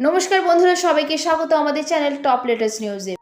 নমস্কার বন্ধুরা সবাইকে স্বাগত আমাদের চ্যানেল টপ লেটেস্ট নিউজে।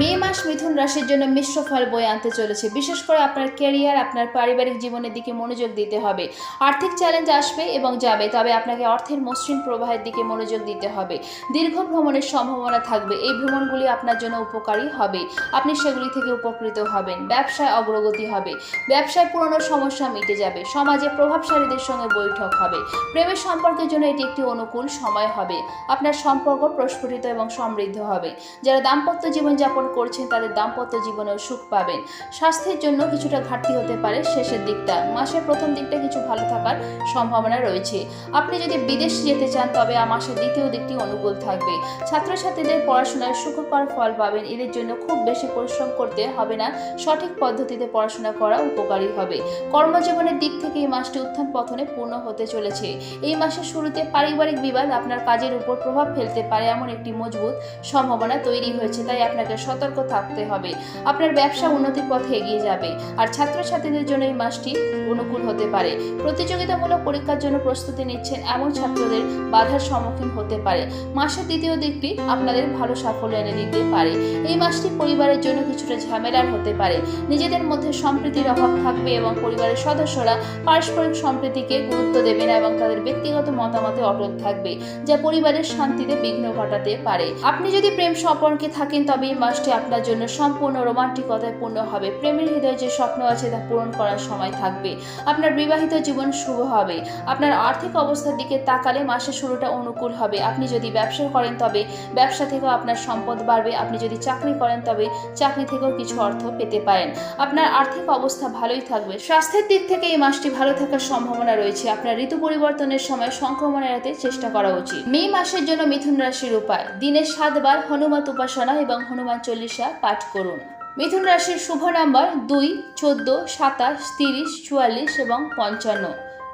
মে মাস মিথুন রাশির জন্য মিশ্র ফল বয়ে আনতে চলেছে। বিশেষ করে আপনার ক্যারিয়ার, আপনার পারিবারিক জীবনের দিকে মনোযোগ দিতে হবে। আর্থিক চ্যালেঞ্জ আসবে এবং যাবে, তবে আপনাকে অর্থের মসৃণ প্রবাহের দিকে মনোযোগ দিতে হবে। দীর্ঘ ভ্রমণের সম্ভাবনা থাকবে, এই ভ্রমণগুলি আপনার জন্য উপকারী হবে। আপনি সেগুলি থেকে উপকৃত হবেন, ব্যবসায় অগ্রগতি হবে, ব্যবসায় পুরনো সমস্যা মিটে যাবে, সমাজে প্রভাবশালীদের সঙ্গে বৈঠক হবে। প্রেমের সম্পর্কের জন্য এটি একটি অনুকূল সময় হবে। আপনার সম্পর্ক প্রস্ফুটিত এবং সমৃদ্ধ হবে। যারা দাম্পত্য জীবনযাপন করছেন তাদের দাম্পত্য জীবনেও সুখ পাবেন। স্বাস্থ্যের জন্য কিছুটা ঘাটতি হতে পারে শেষের দিকটা। মাসের প্রথম দিকটা কিছু ভালো থাকার সম্ভাবনা রয়েছে। আপনি যদি বিদেশ যেতে চান, তবে মাসের দ্বিতীয় দিকটি অনুকূল থাকবে। ছাত্রছাত্রীদের পড়াশোনায় সুখকর ফল পাবেন। এদের জন্য খুব বেশি পরিশ্রম করতে হবে না। সঠিক পদ্ধতিতে পড়াশোনা করা উপকারী হবে। কর্মজীবনের দিক থেকে এই মাসটি উত্থান পথনে পূর্ণ হতে চলেছে। এই মাসের শুরুতে পারিবারিক বিবাদ আপনার কাজের উপর প্রভাব ফেলতে পারে এমন একটি মজবুত সম্ভাবনা তৈরি হয়েছে। তাই আপনাকে সতর্ক থাকতে হবে। আপনার ব্যবসা উন্নতির পথে এগিয়ে যাবে। আর ছাত্রছাত্রীদের জন্য এই মাসটি অনুকূল হতে পারে। প্রতিযোগিতামূলক পরীক্ষার জন্য প্রস্তুতি নিচ্ছেন এমন ছাত্রদের বাধার সম্মুখীন হতে পারে। মাসের দ্বিতীয় দিকটি আপনাদের ভালো সাফল্য এনে দিতে পারে। এই মাসটি পরিবারের জন্য কিছুটা ঝামেলার হতে পারে। নিজেদের মধ্যে সম্প্রীতির অভাব থাকবে এবং পরিবারের সদস্যরা পারস্পরিক সম্প্রীতিকে গুরুত্ব দেবে না এবং তাদের ব্যক্তিগত মতামতে অটল থাকবে, যা পরিবারের শান্তিতে বিঘ্ন ঘটাতে পারে। আপনি যদি প্রেম সম্পর্কে থাকেন, তবে এই মাসটি আপনার জন্য সম্পূর্ণ রোমান্টিকতায় পূর্ণ হবে। প্রেমের হৃদয়ে যে স্বপ্ন আছে তা পূরণ করার সময় থাকবে। আপনার বিবাহিত জীবন শুভ হবে। আপনার আর্থিক অবস্থার দিকে তাকালে মাসের শুরুটা অনুকূল হবে। আপনি যদি ব্যবসা করেন তবে ব্যবসা থেকেও আপনার সম্পদ বাড়বে। আপনি যদি চাকরি করেন তবে চাকরি থেকেও কিছু অর্থ পেতে পারেন। আপনার আর্থিক অবস্থা ভালোই থাকবে। স্বাস্থ্যের দিক থেকে এই মাসটি ভালো থাকার সম্ভাবনা রয়েছে। আপনার ঋতু পরিবর্তনের সময় সংক্রমণ এড়াতে চেষ্টা করা উচিত। মে মাসের জন্য মিথুন রাশির উপায়। দিনে সাতবার হনুমান উপাসনা এবং হনুমান চল্লিশা পাঠ করুন। মিথুন রাশির শুভ নাম্বার দুই, চোদ্দ, সাতাশ, তিরিশ, চুয়াল্লিশ এবং পঞ্চান্ন।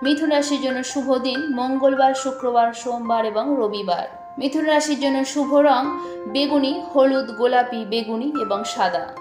মিথুন রাশির জন্য শুভ দিন মঙ্গলবার, শুক্রবার, সোমবার এবং রবিবার। মিথুন রাশির জন্য শুভ রং বেগুনি, হলুদ, গোলাপি, বেগুনি এবং সাদা।